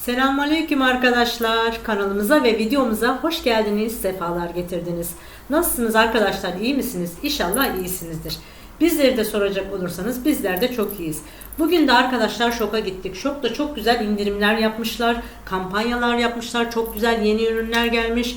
Selamünaleyküm arkadaşlar. Kanalımıza ve videomuza hoş geldiniz, sefalar getirdiniz. Nasılsınız arkadaşlar? İyi misiniz? İnşallah iyisinizdir. Bizleri de soracak olursanız bizler de çok iyiyiz. Bugün de arkadaşlar şoka gittik. Şokta çok güzel indirimler yapmışlar, kampanyalar yapmışlar, çok güzel yeni ürünler gelmiş.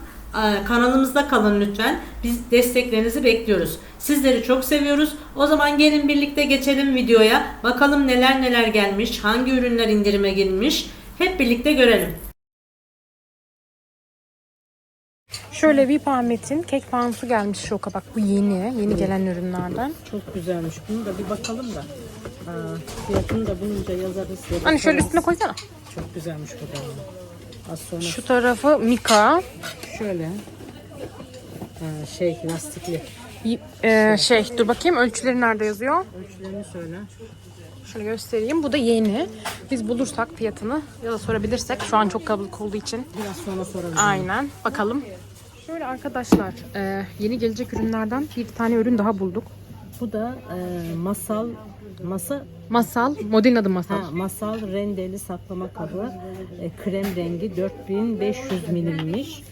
kanalımızda kalın lütfen. Biz desteklerinizi bekliyoruz. Sizleri çok seviyoruz. O zaman gelin birlikte geçelim videoya. Bakalım neler neler gelmiş, hangi ürünler indirime girmiş. Hep birlikte görelim. Şöyle bir Ahmet'in kek fanusu gelmiş şoka bak bu yeni yeni gelen ürünlerden. Çok güzelmiş. Bunu da bir bakalım da. Aa, fiyatını da bulunca yazarız. Hani şöyle üstüne koysana. Çok güzelmiş bu da. Az sonra Şu tarafı Mika. şöyle. Ha, şey lastikli. Y- e, şey dur bakayım ölçüleri nerede yazıyor? Ölçülerini söyle. Şöyle göstereyim. Bu da yeni. Biz bulursak fiyatını ya da sorabilirsek şu an çok kalabalık olduğu için. Biraz sonra soralım. Aynen. Bakalım. Şöyle arkadaşlar e, yeni gelecek ürünlerden bir tane ürün daha bulduk. Bu da e, masal masa Masal. Modelin adı Masal. ha, masal rendeli saklama kabı e, krem rengi 4500 milimmiş.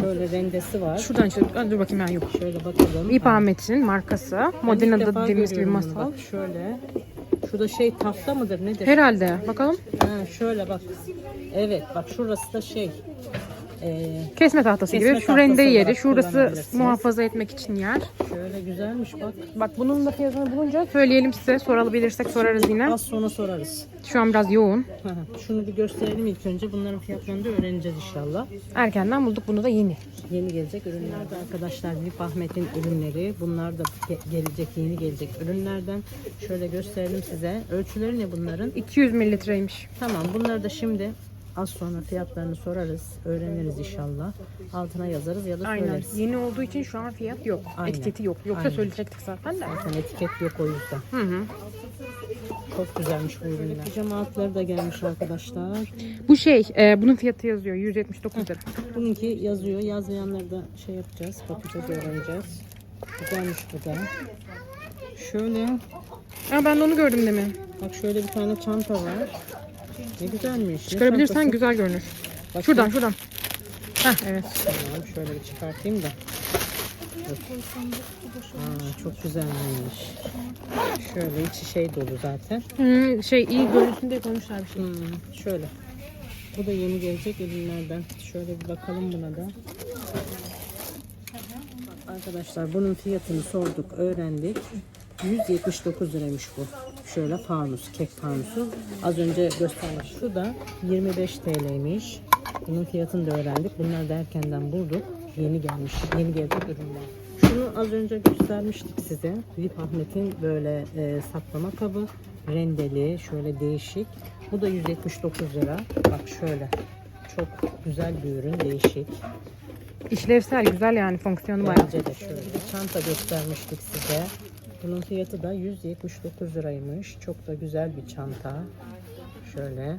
Şöyle rendesi var. Şuradan Aa, dur bakayım ben yok. Şöyle bakalım. İp Ha, Ahmet'in markası. ben Modelin ilk adı defa dediğimiz gibi görüyorum bunu. Masal. Bak şöyle. Şurada şey tahta mıdır nedir? Herhalde. Bakalım. Ha, şöyle bak. Evet bak şurası da şey. E, Kesme tahtası Kesme gibi. Şu tahtası rende yeri. Şurası kullanabilirsiniz. muhafaza etmek için yer. şöyle güzelmiş bak. Bak bunun da fiyatını bulunca söyleyelim size. Sorabilirsek sorarız yine. Az sonra sorarız. Şu an biraz yoğun. Hı hı. Şunu bir gösterelim ilk önce. Bunların fiyatlarını da öğreneceğiz inşallah. Erkenden bulduk. Bunu da yeni. Yeni gelecek ürünler de arkadaşlar Lip Ahmet'in ürünleri. Bunlar da ge- gelecek yeni gelecek ürünlerden. Şöyle gösterelim size. Ölçüleri ne bunların? 200 mililitreymiş. Tamam bunları da şimdi az sonra fiyatlarını sorarız. Öğreniriz inşallah. Altına yazarız ya da Aynen. söyleriz. Yeni olduğu için şu an fiyat yok. Aynen. Etiketi yok. Yoksa Aynen. söyleyecektik zaten de. Zaten etiket yok o yüzden. Hı hı. Çok güzelmiş bu ürünler. Pijama altları da gelmiş arkadaşlar. Bu şey, e, bunun fiyatı yazıyor. 179 lira. Bununki yazıyor. Yazmayanları da şey yapacağız. Bakacağız, öğreneceğiz. Güzelmiş bu da. Şöyle Aa, ben de onu gördüm demin. Bak şöyle bir tane çanta var. Ne güzelmiş. Çıkarabilirsen güzel görünür. Bakayım. Şuradan, şuradan. Heh, evet. Tamam şöyle bir çıkartayım da. Aa, çok güzelmiş. Şöyle içi şey dolu zaten. Hı, şey iyi görüntüsünü de koymuşlar bir şey. Hmm, şöyle. Bu da yeni gelecek ürünlerden. Şöyle bir bakalım buna da. Arkadaşlar bunun fiyatını sorduk, öğrendik. 179 liraymış bu. Şöyle fanus, kek fanusu. Az önce göstermiş. Şu da 25 TL'ymiş. Bunun fiyatını da öğrendik. Bunlar da erkenden bulduk. Yeni gelmiş, yeni gelecek ürünler. Şunu az önce göstermiştik size. Lip Ahmet'in böyle e, saklama kabı. Rendeli, şöyle değişik. Bu da 179 lira. Bak şöyle. Çok güzel bir ürün, değişik. İşlevsel, güzel yani fonksiyonu bayağı. Bence de şöyle çanta göstermiştik size. Bunun fiyatı da 179 liraymış. Çok da güzel bir çanta. Şöyle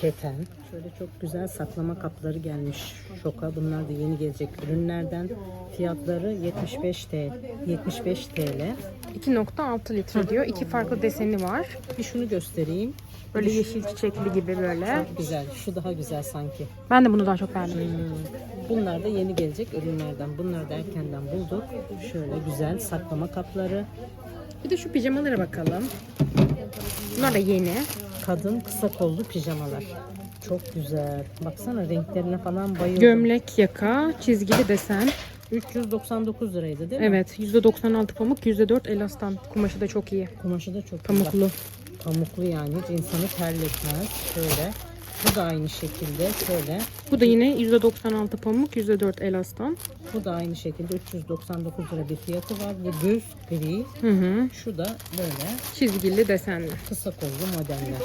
keten. Şöyle çok güzel saklama kapları gelmiş şoka. Bunlar da yeni gelecek ürünlerden. Fiyatları 75 TL. 75 TL. 2.6 litre diyor. İki farklı deseni var. Bir şunu göstereyim. Böyle yeşil çiçekli gibi böyle. Çok güzel. Şu daha güzel sanki. Ben de bunu daha çok beğendim. Hmm. Bunlar da yeni gelecek ürünlerden. Bunları da erkenden bulduk. Şöyle güzel saklama kapları. Bir de şu pijamalara bakalım. Bunlar da yeni. Kadın kısa kollu pijamalar. Çok güzel. Baksana renklerine falan bayıldım. Gömlek, yaka, çizgili desen. 399 liraydı değil mi? Evet, %96 pamuk, %4 elastan. Kumaşı da çok iyi. Kumaşı da çok güzel. Pamuklu. Pamuklu yani hiç insanı terletmez. Şöyle. Bu da aynı şekilde şöyle Bu da yine %96 pamuk, %4 elastan. Bu da aynı şekilde 399 lira bir fiyatı var. Bu düz gri. Hı hı. Şu da böyle Çizgili desenli. kısa kollu modeller.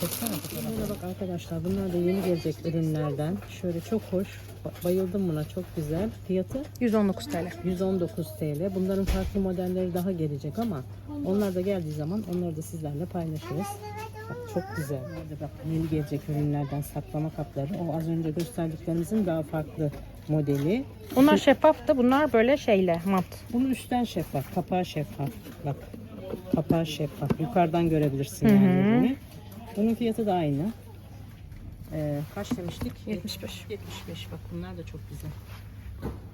Çeksene fotoğrafı. bak arkadaşlar bunlar da yeni gelecek ürünlerden. Şöyle çok hoş. Ba- Bayıldım buna çok güzel. Fiyatı 119 TL. 119 TL. Bunların farklı modelleri daha gelecek ama onlar da geldiği zaman onları da sizlerle paylaşırız. Bak çok güzel. Burada bak yeni gelecek ürünlerden saklama kapları. O az önce gösterdiklerimizin daha farklı modeli. Onlar şeffaf da bunlar böyle şeyle mat. Bunun üstten şeffaf, kapağı şeffaf. Bak kapağı şeffaf. Yukarıdan görebilirsin yani ürünü. Bunun fiyatı da aynı. Ee, kaç demiştik? 75. 75. Bak bunlar da çok güzel.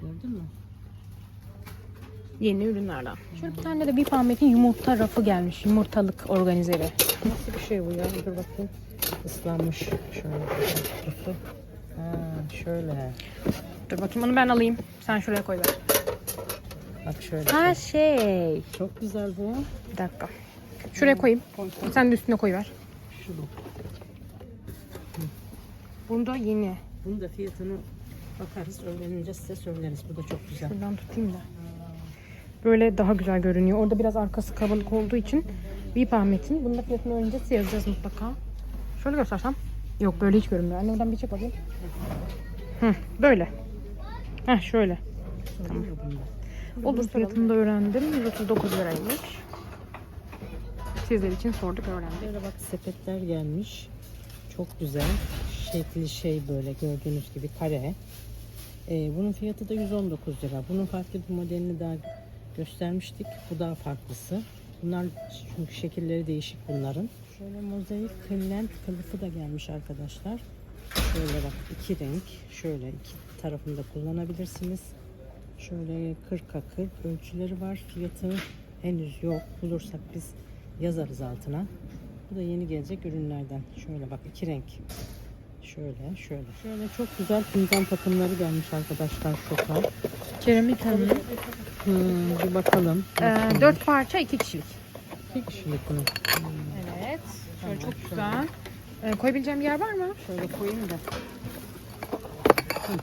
Gördün mü? Yeni ürünlerden. Şöyle bir tane de bir Ahmet'in yumurta rafı gelmiş. Yumurtalık organizeri. Nasıl bir şey bu ya? Dur bakayım. Islanmış. Şöyle kutusu. Ha, şöyle. Dur bakayım onu ben alayım. Sen şuraya koy ver. Bak şöyle. Ha şey. Çok güzel bu. Bir dakika. Şuraya koyayım. Koy, koy. Sen de üstüne koy ver. Şu bu. Bunda yeni. Bunun da fiyatını bakarız. Öğrenince size söyleriz. Bu da çok güzel. Şuradan tutayım da. Böyle daha güzel görünüyor. Orada biraz arkası kabalık olduğu için bir Ahmet'in. Bunun da fiyatını öğrenince size yazacağız mutlaka. Şöyle göstersem. Yok böyle hiç görünmüyor. Anne oradan bir çek bakayım. Hı, böyle. Heh şöyle. Bunda. Olur fiyatını da öğrendim. 139 liraymış. Sizler için sorduk öğrendik. Böyle bak sepetler gelmiş. Çok güzel. Şekli şey böyle gördüğünüz gibi kare. Ee, bunun fiyatı da 119 lira. Bunun farklı bir modelini daha göstermiştik. Bu daha farklısı. Bunlar çünkü şekilleri değişik bunların. Şöyle mozaik kırlent kılıfı da gelmiş arkadaşlar. Şöyle bak iki renk. Şöyle iki tarafında kullanabilirsiniz. Şöyle 40'a 40 ölçüleri var. Fiyatı henüz yok. Bulursak biz yazarız altına. Bu da yeni gelecek ürünlerden. Şöyle bak iki renk. Şöyle şöyle. Şöyle çok güzel fincan takımları gelmiş arkadaşlar şoka. Keremit Hanım. Hmm, bir bakalım. Ee, 4 parça 2 kişilik. İki kişilik bunu. Evet. Şöyle çok güzel. Ee, koyabileceğim bir yer var mı? Şöyle koyayım da. Hı.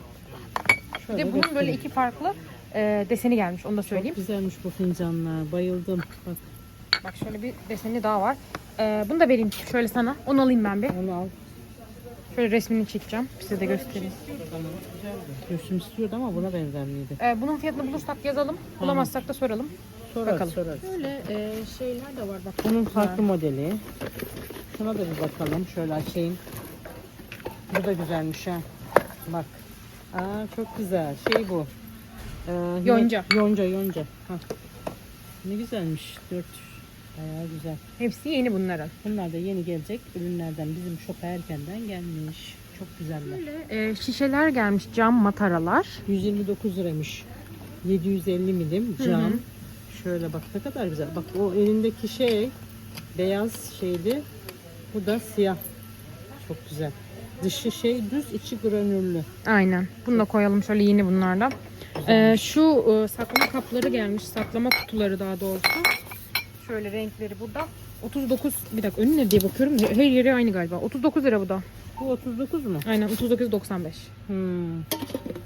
Bir Şöyle de bunun böyle göstereyim. iki farklı e, deseni gelmiş. Onu da söyleyeyim. Çok güzelmiş bu fincanlar. Bayıldım. Bak Bak şöyle bir deseni daha var. Ee, bunu da vereyim şöyle sana. Onu alayım ben bir. onu al. Şöyle resmini çekeceğim. Size de göstereyim. Göğsüm istiyordu ama buna benzer miydi? Ee, bunun fiyatını bulursak yazalım. Bulamazsak da soralım. Sorarız Bakalım. sorarız. Böyle e, şeyler de var bak. Bunun farklı modeli. Şuna da bir bakalım. Şöyle açayım. Bu da güzelmiş ha. Bak. Aa çok güzel. Şey bu. Ee, yine- Yonca. Yonca yonca. Ha. Ne güzelmiş. Dört. Bayağı güzel. Hepsi yeni bunların. Bunlar da yeni gelecek ürünlerden bizim şoka erkenden gelmiş. Çok güzeller. Böyle e, şişeler gelmiş cam mataralar. 129 liraymış. 750 milim cam. Şöyle bak ne kadar güzel. Bak o elindeki şey beyaz şeydi. Bu da siyah. Çok güzel. Dışı şey düz, içi granüllü. Aynen. Bunu da koyalım şöyle yeni bunlardan. Ee, şu e, saklama kapları gelmiş. Saklama kutuları daha doğrusu. Şöyle renkleri burada. 39 bir dakika önü ne diye bakıyorum. Her yeri aynı galiba. 39 lira bu da. Bu 39 mu? Aynen 39.95. Hmm.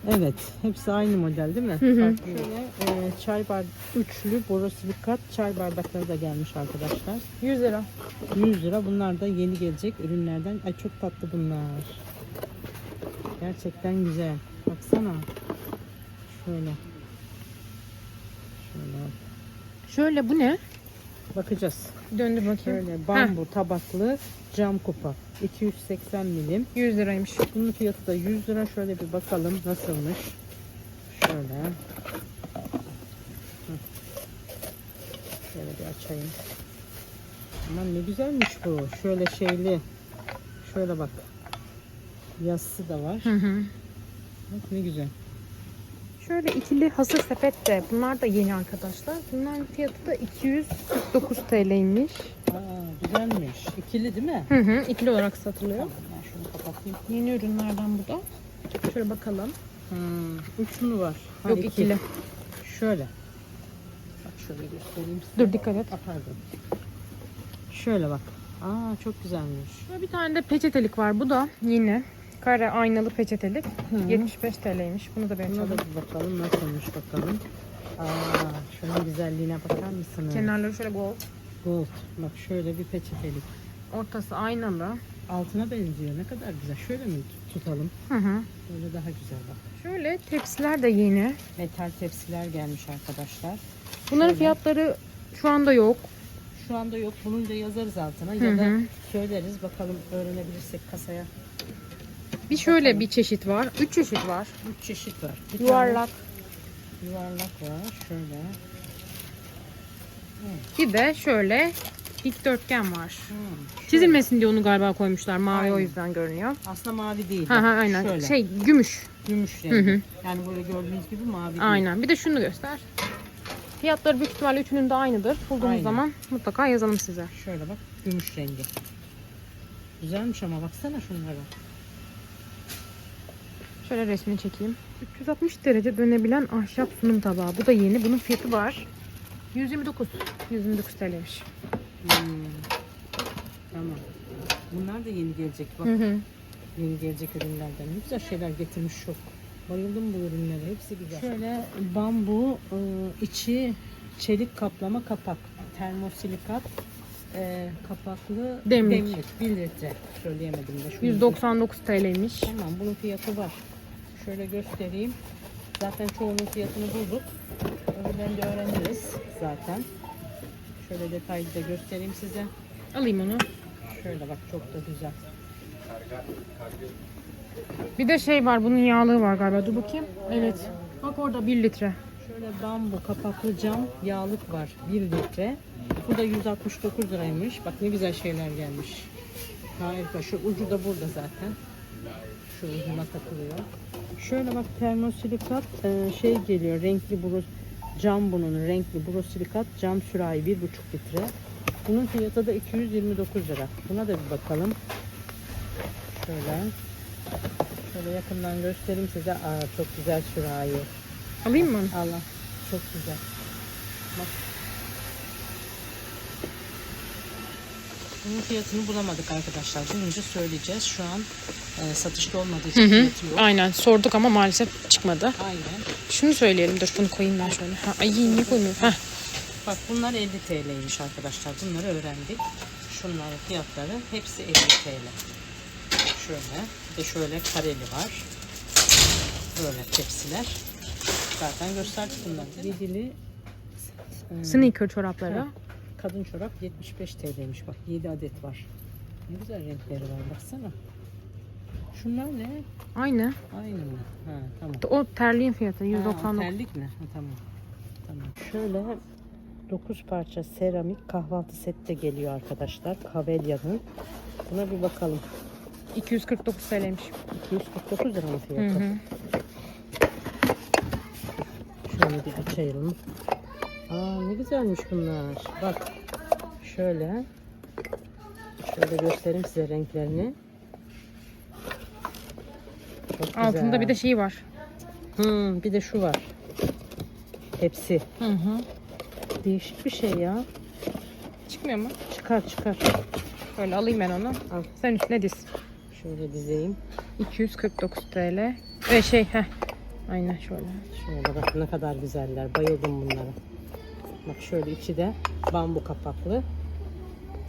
Evet. Hepsi aynı model değil mi? Hı hı. Şöyle, e, çay bardak üçlü borosilikat çay bardakları da gelmiş arkadaşlar. 100 lira. 100 lira. Bunlar da yeni gelecek ürünlerden. Ay çok tatlı bunlar. Gerçekten güzel. Baksana. Şöyle. Şöyle. Şöyle bu ne? Bakacağız. Döndür bakayım. Şöyle bambu tabaklı cam kupa. 280 milim. 100 liraymış. Bunun fiyatı da 100 lira. Şöyle bir bakalım nasılmış. Şöyle. Şöyle bir açayım. Aman ne güzelmiş bu. Şöyle şeyli. Şöyle bak. Yassı da var. Hı hı. Bak ne güzel. Şöyle ikili hasır sepet de. Bunlar da yeni arkadaşlar. Bunların fiyatı da 249 TL'ymiş. Aa, güzelmiş. İkili değil mi? Hı hı. İkili olarak satılıyor. Tamam, ben şunu kapatayım. Yeni ürünlerden bu da. Şöyle bakalım. Hmm, üç mü var? Ha, Yok iki. ikili. Şöyle. Bak şöyle göstereyim size. Dur dikkat et. Aa, pardon. Şöyle bak. Aa çok güzelmiş. Şöyle bir tane de peçetelik var. Bu da yine kare aynalı peçetelik. Hı. 75 TL'ymiş. Bunu da bir Buna da bir bakalım nasılmış bakalım. Aa şunun güzelliğine bakar mısınız? Kenarları şöyle gold. Gold. Bak şöyle bir peçetelik. Ortası aynalı. Altına benziyor. Ne kadar güzel. Şöyle mi tut- tutalım? Hı hı. Böyle daha güzel bak. Şöyle tepsiler de yeni. Metal tepsiler gelmiş arkadaşlar. Bunların Şöyle. fiyatları şu anda yok. Şu anda yok. Bulunca yazarız altına Hı ya da hı. söyleriz. Bakalım öğrenebilirsek kasaya. Bir şöyle bir çeşit var. Üç çeşit var. Üç çeşit var. Bir Yuvarlak. tane yuvarlak var. Şöyle. Bir de şöyle dikdörtgen var. Hmm. Çizilmesin diye onu galiba koymuşlar. Mavi o Aynen. yüzden görünüyor. Aslında mavi değil. Ha ha aynen. Şöyle. Şey gümüş. Gümüş Hı rengi. hı. Yani böyle gördüğünüz gibi mavi değil. Aynen. Bir de şunu göster. Fiyatları büyük ihtimalle üçünün de aynıdır. Bulduğumuz Aynen. zaman mutlaka yazalım size. Şöyle bak gümüş rengi. Güzelmiş ama baksana şunlara. Şöyle resmini çekeyim. 360 derece dönebilen ahşap sunum tabağı. Bu da yeni. Bunun fiyatı var. 129. 129 TL'miş. Hmm. Tamam. Bunlar da yeni gelecek. Bak Hı hı. yeni gelecek ürünlerden. Ne güzel şeyler getirmiş çok. Bayıldım bu ürünlere. Hepsi güzel. Şöyle bambu e, içi çelik kaplama kapak. Termosilikat e, kapaklı Demlik. 1 litre. Söyleyemedim de. Şunu 199 TL'ymiş. Tamam bunun fiyatı var. Şöyle göstereyim. Zaten çoğunun fiyatını bulduk. Öbürlerini de öğreniriz zaten. Şöyle detaylı da göstereyim size. Alayım onu. Şöyle bak çok da güzel. Bir de şey var. Bunun yağlığı var galiba. Dur bakayım. Evet. Bak orada 1 litre. Şöyle bambu kapaklı cam yağlık var 1 litre. Bu da 169 liraymış. Bak ne güzel şeyler gelmiş. Harika. Şu ucu da burada zaten. Şu ucuna takılıyor. Şöyle bak termosilikat e, şey geliyor. Renkli buru cam bunun renkli borosilikat cam sürahi 1,5 litre. Bunun fiyatı da 229 lira. Buna da bir bakalım. Şöyle. Şöyle yakından göstereyim size. Aa, çok güzel sürahi. Alayım mı? Allah çok güzel. Bak. Bunun fiyatını bulamadık arkadaşlar. Bulunca söyleyeceğiz. Şu an e, satışta olmadığı için Hı hı. fiyatı yok. Aynen. Sorduk ama maalesef çıkmadı. Aynen. Şunu söyleyelim. Dur bunu koyayım ben şöyle. Ha, ay niye koymuyorum? Heh. Bak bunlar 50 TL'ymiş arkadaşlar. Bunları öğrendik. Şunların fiyatları hepsi 50 TL. Şöyle. Bir de şöyle kareli var. Böyle tepsiler. Zaten gösterdik bunları. Yedili e, Sneaker çorapları. Kadın çorap 75 TL'ymiş bak 7 adet var. Ne güzel renkleri var baksana. Şunlar ne? Aynı. Aynı mı? Ha tamam. O terliğin fiyatı Ha, 199. terlik mi? Ha, tamam. Tamam. Şöyle 9 parça seramik kahvaltı set de geliyor arkadaşlar. Kavelya'nın. Buna bir bakalım. 249 TL'ymiş. 249 lira mı Hı fiyatı? hı. Şöyle bir açayım. Aa ne güzelmiş bunlar. Bak şöyle. Şöyle göstereyim size renklerini. Çok güzel. Altında bir de şey var. Hmm, bir de şu var. Hepsi. Hı hı. Değişik bir şey ya. Çıkmıyor mu? Çıkar çıkar. Şöyle alayım ben onu. Al. Sen üstüne diz. Şöyle dizeyim. 249 TL. Ve şey heh. Aynen şöyle. Şöyle bak ne kadar güzeller. Bayıldım bunlara. Bak şöyle içi de bambu kapaklı.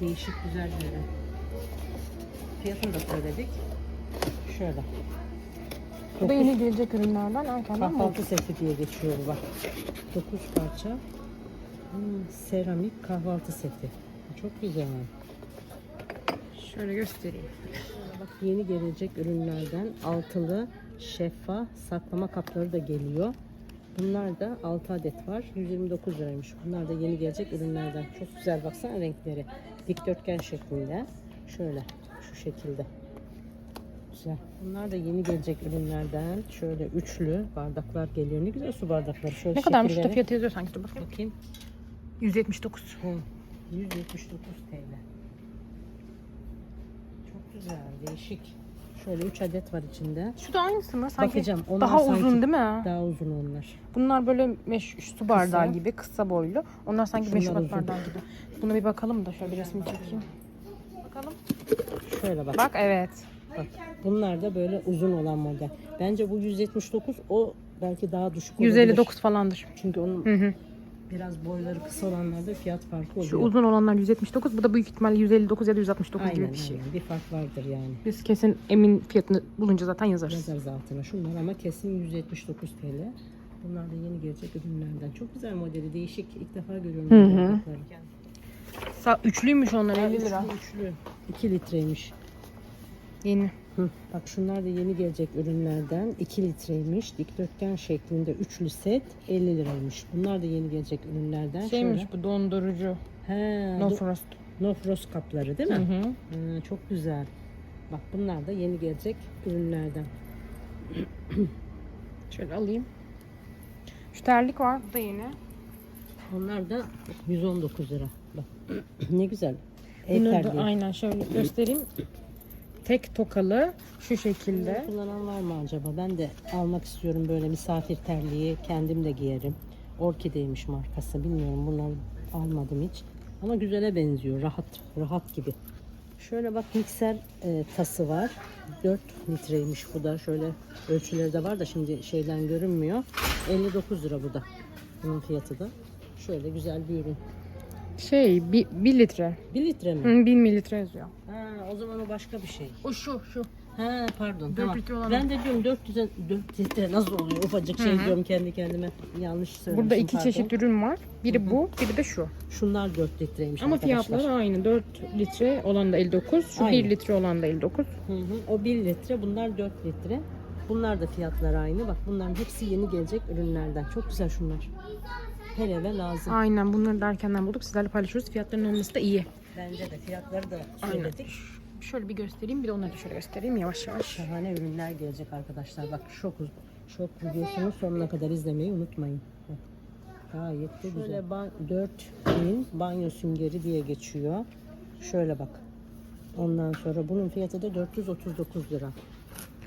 Değişik güzel bir ürün. Fiyatını da söyledik. Şöyle. Bu da yeni gelecek ürünlerden mı? Kahvaltı seti diye geçiyor bu bak. 9 parça. Hmm, seramik kahvaltı seti. Çok güzel. Şöyle göstereyim. Bak yeni gelecek ürünlerden altılı şeffaf saklama kapları da geliyor. Bunlar da 6 adet var. 129 liraymış. Bunlar da yeni gelecek ürünlerden. Çok güzel baksana renkleri. Dikdörtgen şeklinde. Şöyle şu şekilde. Güzel. Bunlar da yeni gelecek ürünlerden. Şöyle üçlü bardaklar geliyor. Ne güzel su bardakları. Şöyle Ne kadarmış da şekilleri. fiyatı yazıyor sanki. Dur bakayım. Bakayım. 179. Hı, 179 TL. Çok güzel, değişik. Şöyle 3 adet var içinde. Şu da aynısı mı? Sanki Bakacağım. Onlar daha sanki uzun değil mi? Daha uzun onlar. Bunlar böyle meş su bardağı Kısa. gibi kısa boylu. Onlar sanki meşrubat bardağı gibi. Buna bir bakalım da şöyle bir resmi çekeyim. Bakalım. Şöyle bak. Bak evet. Bak. Bunlar da böyle uzun olan model. Bence bu 179 o belki daha düşük olabilir. 159 falandır. Çünkü onun Hı hı. Biraz boyları kısa olanlarda fiyat farkı oluyor. Şu uzun olanlar 179. Bu da büyük ihtimalle 159 ya da 169 aynen, gibi bir şey. aynen. Bir fark vardır yani. Biz kesin emin fiyatını bulunca zaten yazarız. Yazarız altına. Şunlar ama kesin 179 TL. Bunlar da yeni gelecek ürünlerden. Çok güzel modeli. Değişik. İlk defa görüyorum. Hı hı. Sa üçlüymüş onlar Ha, 50 lira. Üçlü, üçlü. 2 litreymiş. Yeni. Hı. Bak şunlar da yeni gelecek ürünlerden. 2 litreymiş. Dikdörtgen şeklinde üçlü set 50 liraymış. Bunlar da yeni gelecek ürünlerden. Şeymiş Şöyle. bu dondurucu. He, No no, frost. no frost kapları değil mi? Hı hı. Ha, çok güzel. Bak bunlar da yeni gelecek ürünlerden. Şöyle alayım. Şu terlik var. Bu da yeni. Onlar da 119 lira. Bak ne güzel. Ev Bunu da terliği. aynen şöyle göstereyim. Tek tokalı şu şekilde. Kullanan var mı acaba? Ben de almak istiyorum böyle misafir terliği. Kendim de giyerim. Orkideymiş markası. Bilmiyorum bunları almadım hiç. Ama güzele benziyor. Rahat, rahat gibi. Şöyle bak mikser e, tası var. 4 litreymiş bu da. Şöyle ölçüleri de var da şimdi şeyden görünmüyor. 59 lira bu da. Bunun fiyatı da. Şöyle güzel bir ürün. Şey 1 litre. 1 litre mi? Hı, 1000 mililitre yazıyor. Ha, o zaman o başka bir şey. O şu şu. Ha pardon. Dört tamam. litre olan Ben de diyorum 400'e 4 litre nasıl oluyor? Ufacık şey diyorum kendi kendime. Yanlış söylemişim. Burada iki pardon. çeşit ürün var. Biri bu, biri de şu. Şunlar 4 litreymiş Ama arkadaşlar. fiyatları aynı. 4 litre olan da 59, şu Aynı. 1 litre olan da 59. Hı hı. O 1 litre, bunlar 4 litre. Bunlar da fiyatları aynı. Bak bunların hepsi yeni gelecek ürünlerden. Çok güzel şunlar. Hele lazım. Aynen bunları da erkenden bulduk. Sizlerle paylaşıyoruz. Fiyatların olması da iyi. Bence de fiyatları da Aynen. söyledik. Şöyle bir göstereyim. Bir de onları da şöyle göstereyim yavaş yavaş. Şahane ürünler gelecek arkadaşlar. Bak şok şok videosunu sonuna kadar izlemeyi unutmayın. Bak, Gayet de güzel. Şöyle ba- 4000 banyo süngeri diye geçiyor. Şöyle bak. Ondan sonra bunun fiyatı da 439 lira.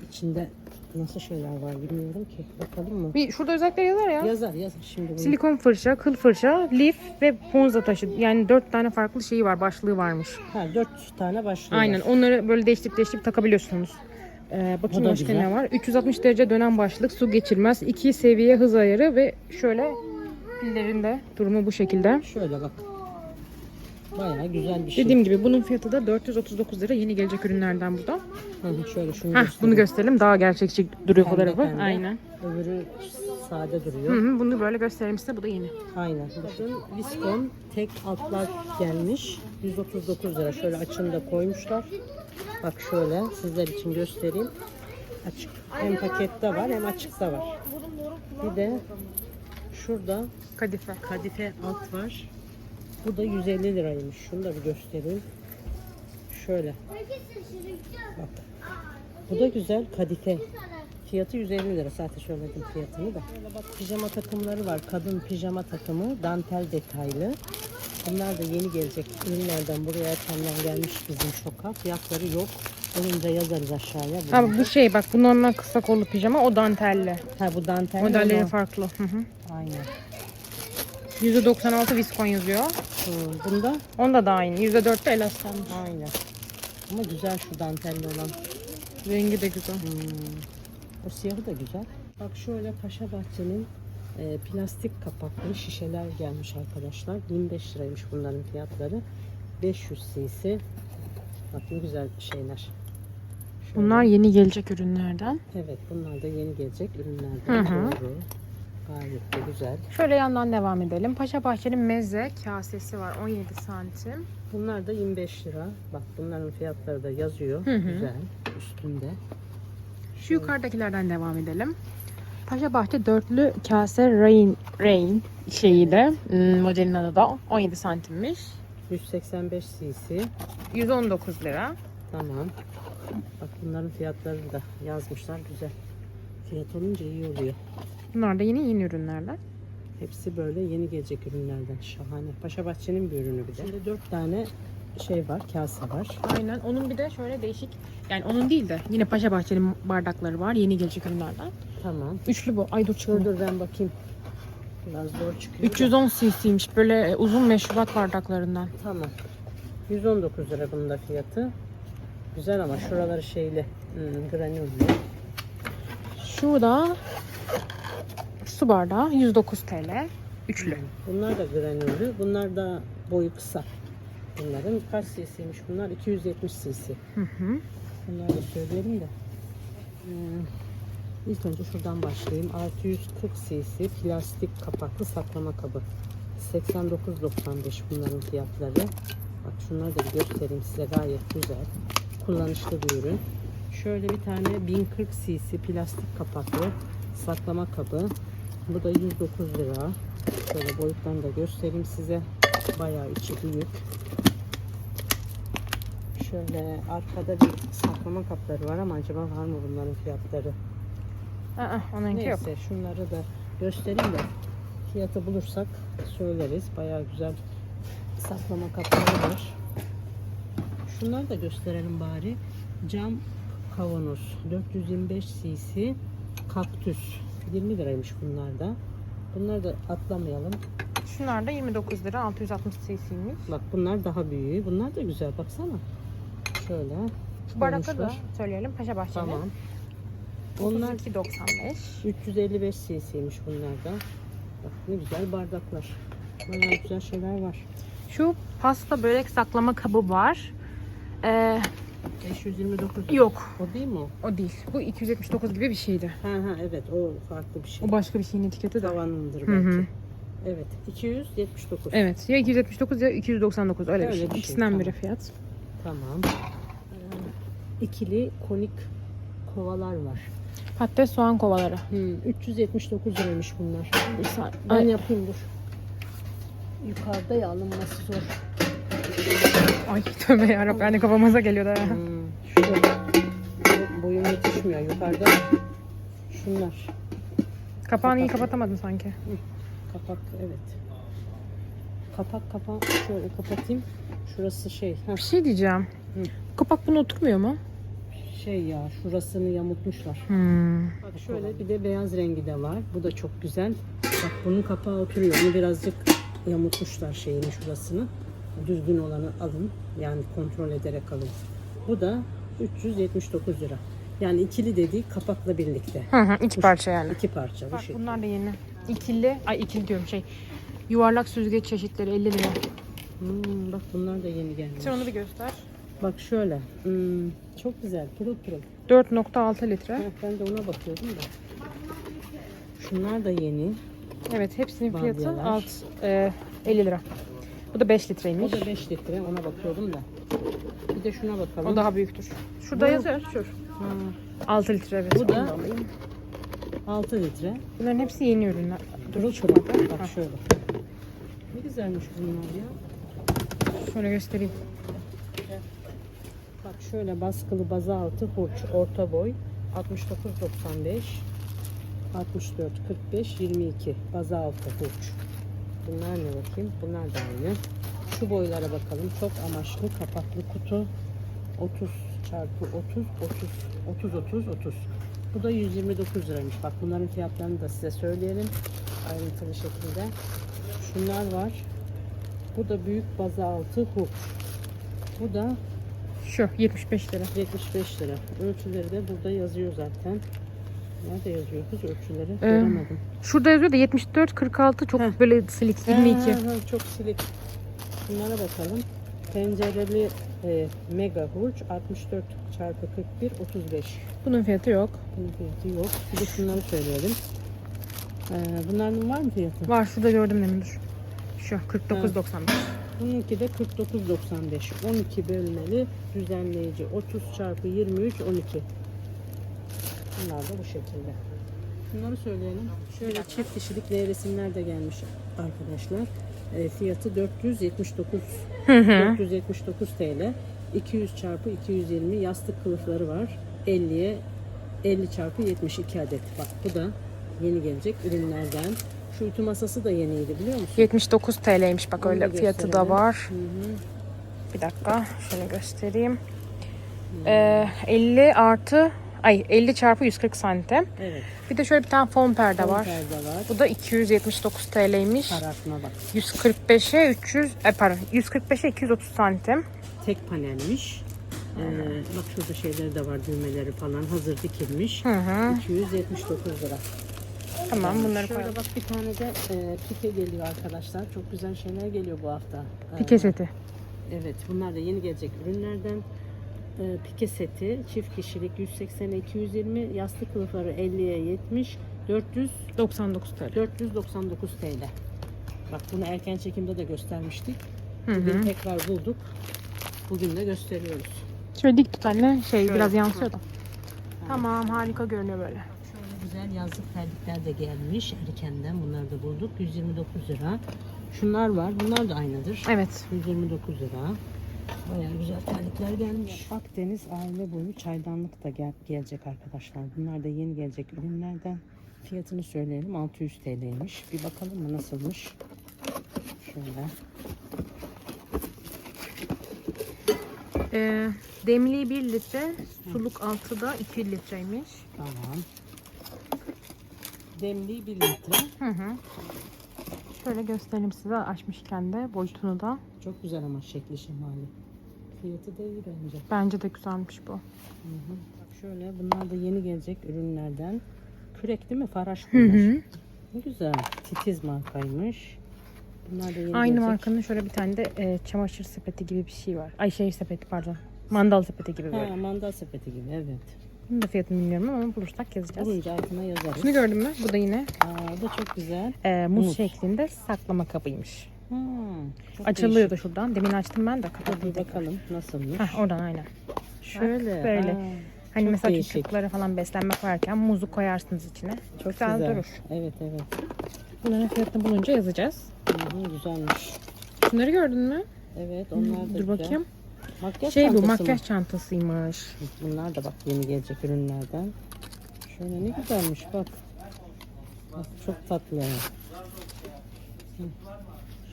İçinde nasıl şeyler var bilmiyorum ki. Bakalım mı? Bir şurada özellikler yazar ya. Yazar yazar şimdi bunu. Silikon fırça, kıl fırça, lif ve ponza taşı. Yani dört tane farklı şeyi var, başlığı varmış. Ha 4 tane başlığı Aynen. var. Onları böyle değiştirip değiştirip takabiliyorsunuz. Ee, bakayım başka güzel. ne var? 360 derece dönen başlık, su geçirmez, iki seviye hız ayarı ve şöyle pillerin de durumu bu şekilde. Şöyle bak. Bayağı güzel bir şey. Dediğim gibi bunun fiyatı da 439 lira. Yeni gelecek ürünlerden bu da. Hı hı, şöyle şunu Heh, göstereyim. bunu gösterelim. Daha gerçekçi duruyor Pembe fotoğrafı. pembe. Aynen. Öbürü sade Hı duruyor. hı, bunu böyle göstereyim size. Bu da yeni. Aynen. Bakın Viscon tek altlar gelmiş. 139 lira. Şöyle açını da koymuşlar. Bak şöyle sizler için göstereyim. Açık. Hem pakette var hem açıkta var. Bir de şurada Kadife. kadife alt var. Bu da 150 liraymış. Şunu da bir göstereyim. Şöyle. Bak. Bu da güzel kadife. Fiyatı 150 lira. Zaten söyledim fiyatını da. Pijama takımları var. Kadın pijama takımı. Dantel detaylı. Bunlar da yeni gelecek ürünlerden buraya erkenden gelmiş bizim şoka. Fiyatları yok. Olunca yazarız aşağıya. bunu. Ha, bu şey bak bu normal kısa kollu pijama o dantelli. Ha bu dantel. Modelleri ama- farklı. Hı hı. Aynen. %96 viskon yazıyor. Hı, bunda Onda da aynı. %4 de elastan. aynen. Ama güzel şu dantelli olan. Rengi de güzel. Hmm. O siyahı da güzel. Bak şöyle Paşa Bahçe'nin e, plastik kapaklı şişeler gelmiş arkadaşlar. 25 liraymış bunların fiyatları. 500 cc. Bak ne güzel şeyler. Şöyle. Bunlar yeni gelecek ürünlerden. Evet bunlar da yeni gelecek ürünlerden. Hı hı. Doğru. Gayet de güzel. Şöyle yandan devam edelim. Paşa Bahçe'nin meze kasesi var 17 santim. Bunlar da 25 lira. Bak bunların fiyatları da yazıyor. Hı hı. Güzel. Üstünde. Şu yukarıdakilerden devam edelim. Paşa Bahçe dörtlü kase Rain, Rain şeyi de hmm, modelin adı da 17 santimmiş. 185 cc. 119 lira. Tamam. Bak bunların fiyatlarını da yazmışlar. Güzel. Fiyat olunca iyi oluyor. Bunlar da yeni yeni ürünlerden. Hepsi böyle yeni gelecek ürünlerden. Şahane. Paşa Bahçe'nin bir ürünü bir de. Şimdi dört tane şey var. Kase var. Aynen. Onun bir de şöyle değişik yani onun değil de yine Paşa Bahçe'nin bardakları var yeni gelecek ürünlerden. Tamam. Üçlü bu. Ay dur Dur çıkıyor. dur ben bakayım. Biraz zor çıkıyor. da. 310 cc'ymiş böyle e, uzun meşrubat bardaklarından. Tamam. 119 lira bunun da fiyatı. Güzel ama şuraları şeyli, hmm, granüllü. Şu da su bardağı 109 TL. Üçlü. Bunlar da granüllü. Bunlar da boyu kısa. Bunların kaç cc'ymiş bunlar? 270 cc. Hı hı. Bunları da söyleyelim de. Hmm, İlk önce şuradan başlayayım. 640 cc plastik kapaklı saklama kabı. 89.95 bunların fiyatları. Bak şunları da bir göstereyim size gayet güzel. Kullanışlı bir ürün. Şöyle bir tane 1040 cc plastik kapaklı saklama kabı. Bu da 109 lira. Şöyle boyutlarını da göstereyim size. Bayağı içi büyük. Şöyle arkada bir saklama kapları var ama acaba var mı bunların fiyatları? Aa, onunki yok. Neyse şunları da göstereyim de fiyatı bulursak söyleriz. Bayağı güzel saklama kapları var. Şunları da gösterelim bari. Cam kavanoz 425 cc kaktüs 20 liraymış bunlar da. Bunları da atlamayalım. Şunlar da 29 lira 660 cc'ymiş. Bak bunlar daha büyüğü. Bunlar da güzel baksana. Şöyle. Şu bardakları da söyleyelim. Paşa Bahçeli. Tamam. Onlar 32.95. 355 cc'ymiş bunlar da. Bak ne güzel bardaklar. Bayağı güzel şeyler var. Şu pasta börek saklama kabı var. Ee, 529. yok. O değil mi o? O değil. Bu 279 gibi bir şeydi. Ha ha evet o farklı bir şey. O başka bir şeyin etiketi de. Tavanındır Hı belki. hı. Evet 279. Evet. Ya 279 ya 299 öyle, bir Öyle şey. bir şey, İkisinden tamam. biri fiyat. Tamam. Ee, ikili konik kovalar var. Patates soğan kovaları. Hmm, 379 liraymış bunlar. Bir. Ben Ay, yapayım dur. Yukarıda ya alınması zor. ay tövbe yarabbim. Yani kafamıza geliyor da. Hmm, şu boyum yetişmiyor yukarıda. Şunlar. Kapağını iyi kapatamadın sanki. Kapak evet. Kapak kapağı şöyle kapatayım. Şurası şey. Heh, Bir şey diyeceğim. Hı. Kapak buna oturmuyor mu? şey ya şurasını yamultmuşlar. Hmm. Bak şöyle bir de beyaz rengi de var. Bu da çok güzel. Bak bunun kapağı oturuyor. Onu birazcık yamultmuşlar şeyini şurasını. Düzgün olanı alın. Yani kontrol ederek alın. Bu da 379 lira. Yani ikili dediği kapakla birlikte. Hı hı. İki parça yani. İki parça bu Bak şey. bunlar da yeni. İkili, ay ikili diyorum şey. Yuvarlak süzgeç çeşitleri 50 lira. Hmm, bak bunlar da yeni gelmiş. Sen onu bir göster. Bak şöyle. Hmm, çok güzel. Pırıl pırıl. 4.6 litre. Heh, ben de ona bakıyordum da. Şunlar da yeni. Evet hepsinin fiyatı alt, e, 50 lira. Bu da 5 litreymiş. O da 5 litre. Ona bakıyordum da. Bir de şuna bakalım. O daha büyüktür. Şurada Bu- yazıyor. Şu. Ha, 6 litre evet. Bu da- alayım. 6 litre. Bunların hepsi yeni ürünler. Dur çıkmadı. Bak Ha, şöyle. Ne güzelmiş bunlar ya. şöyle göstereyim. Bak şöyle baskılı baza altı hurç. Orta boy. 69.95 64 45 22 baza altı hurç. Bunlar ne bakayım? Bunlar da aynı. Şu boylara bakalım. Çok amaçlı kapaklı kutu. 30 çarpı 30 30 30 30 30. Bu da 129 liraymış. Bak bunların fiyatlarını da size söyleyelim. Ayrıntılı şekilde. Şunlar var. Bu da büyük baza altı hurç. Bu da Şu 75 lira. 75 lira. Ölçüleri de burada yazıyor zaten. Nerede yazıyor kız ölçüleri? Ee, Göremedim. Şurada yazıyor da 74 46 çok Heh. böyle silik 22. Ha, ha, çok silik. Bunlara bakalım. Pencereli e, mega hurç 64 çarpı 41 35. Bunun fiyatı yok. Bunun fiyatı yok. Bir de şunları söyleyelim. Ee, bunların var mı fiyatı? Var şurada gördüm demin dur. Şu 49.95. Bununki de 49.95. 12 bölmeli düzenleyici 30 çarpı 23 12. Bunlar da bu şekilde. Bunları söyleyelim. Şöyle çift kişilik nevresimler de gelmiş arkadaşlar. E, fiyatı 479 479 TL. 200 çarpı 220 yastık kılıfları var. 50'ye 50 çarpı 72 adet. Bak bu da yeni gelecek ürünlerden. Şu ütü masası da yeniydi biliyor musun? 79 TL'ymiş bak Onu öyle da fiyatı da var. Hı hı. Bir dakika şöyle göstereyim. Ee, 50 artı ay 50 çarpı 140 santim. Evet. Bir de şöyle bir tane fon perde Fon var. perde var. Bu da 279 TL'ymiş. Karartma bak. 145'e 300 e, pardon 145'e 230 santim. Tek panelmiş. Ee, bak şurada şeyleri de var düğmeleri falan hazır dikilmiş. Hı hı. 279 lira. Tamam bunları Şöyle koyalım. bak bir tane de e, pike geliyor arkadaşlar. Çok güzel şeyler geliyor bu hafta. Ee, Pike seti. Evet bunlar da yeni gelecek ürünlerden. Ee, pike seti çift kişilik 180'e 220 yastık kılıfları 50'ye 70 400 99 TL. 499 TL. Bak bunu erken çekimde de göstermiştik. Hı Bugün hı. tekrar bulduk. Bugün de gösteriyoruz. Şöyle dik tut anne. Şey Şöyle. biraz yansıyor da. Tamam harika görünüyor böyle. Şöyle güzel yazlık terlikler de gelmiş erkenden. Bunları da bulduk. 129 lira. Şunlar var. Bunlar da aynıdır. Evet. 129 lira. Bayağı güzel terlikler gelmiş. Akdeniz aile boyu çaydanlık da gel- gelecek arkadaşlar. Bunlar da yeni gelecek ürünlerden. Fiyatını söyleyelim. 600 TL'ymiş. Bir bakalım mı nasılmış. Şöyle. Ee, demliği 1 litre, suluk 6'da 2 litreymiş. Tamam. Demliği 1 litre. Hı hı. Şöyle göstereyim size açmışken de boyutunu da. Çok güzel ama şekli şemali. Fiyatı da iyi bence. Bence de güzelmiş bu. Hı hı. Bak şöyle bunlar da yeni gelecek ürünlerden. Kürek değil mi? Faraş Hı bunlar. hı. Ne güzel. Titiz markaymış. Bunlar da yeni Aynı gelecek. markanın şöyle bir tane de e, çamaşır sepeti gibi bir şey var. Ay şey sepeti pardon. Mandal sepeti gibi böyle. Ha, mandal sepeti gibi evet. Bunun da fiyatını bilmiyorum ama bulursak yazacağız. Bulunca altına yazarız. Şunu gördün mü? Bu da yine Aa, bu da çok güzel. e, muz Muz. şeklinde saklama kabıymış. Hmm, çok Açılıyor da değişik. şuradan. Demin açtım ben de kapattım. bir bakalım nasılmış. Heh, oradan aynen. Şöyle. böyle. aa, Hani Çok mesela değişik. çocuklara falan beslenme koyarken muzu koyarsınız içine. çok güzel. durur. Evet evet. Bunların fiyatını bulunca yazacağız. Hı hı, güzelmiş. Şunları gördün mü? Evet onlar da Dur güzel. bakayım. Makyaj Şey bu çantası mı? makyaj çantasıymış. Bunlar da bak yeni gelecek ürünlerden. Şöyle ne güzelmiş bak. Bak çok tatlı.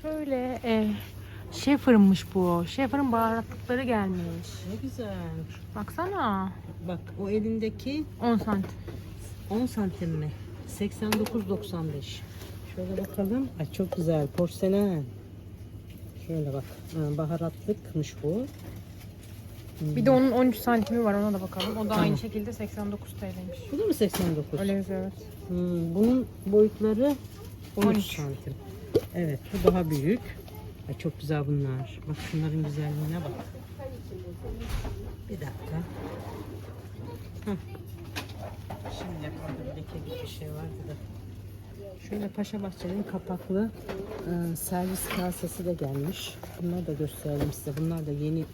Şöyle e, Şefır'mış bu. Şefır'ın baharatlıkları gelmiş. Ne güzel. Baksana. Bak o elindeki 10 santim. 10 santim mi? 89.95. Şöyle bakalım. Ay çok güzel. Porselen. Şöyle bak. Ha, baharatlıkmış bu. Bir de onun 13 santimi var ona da bakalım. O da aynı şekilde 89 TL'ymiş. Bu da mı 89? Öyle yazıyor evet. Hmm, bunun boyutları 13, 13. santim. Evet bu daha büyük. Ay, çok güzel bunlar. Bak şunların güzelliğine bak. Bir dakika. Hah. Şimdi yapmadım. Leke gibi bir şey vardı da. Şöyle Paşa Bahçe'nin kapaklı e, servis kasesi de gelmiş. Bunları da gösterelim size. Bunlar da yeni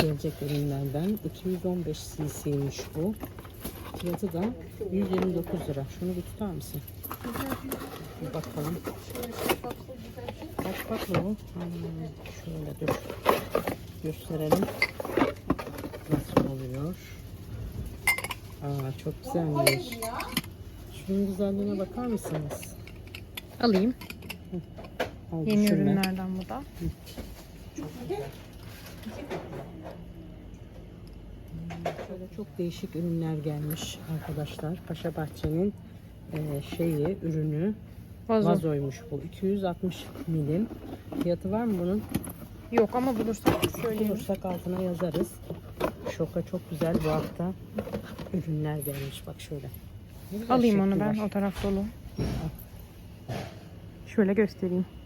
gelecek ürünlerden. 215 cc'ymiş bu. Fiyatı da 129 lira. Şunu bir tutar mısın? Bir bakalım. Kaç baklı bu? Hmm, şöyle dur. Gösterelim. Nasıl oluyor? Aa çok güzelmiş. Şunun güzelliğine bakar mısınız? Alayım. Al, Yeni düşürme. ürünlerden bu da. Şöyle çok değişik ürünler gelmiş arkadaşlar. Paşa Bahçe'nin e, şeyi, ürünü Vazo. vazoymuş bu. 260 milim. Fiyatı var mı bunun? Yok ama bulursak söyleyeyim. Bulursak altına yazarız. Şoka çok güzel bu hafta ürünler gelmiş. Bak şöyle. Alayım onu ben. O taraf dolu. Şöyle göstereyim.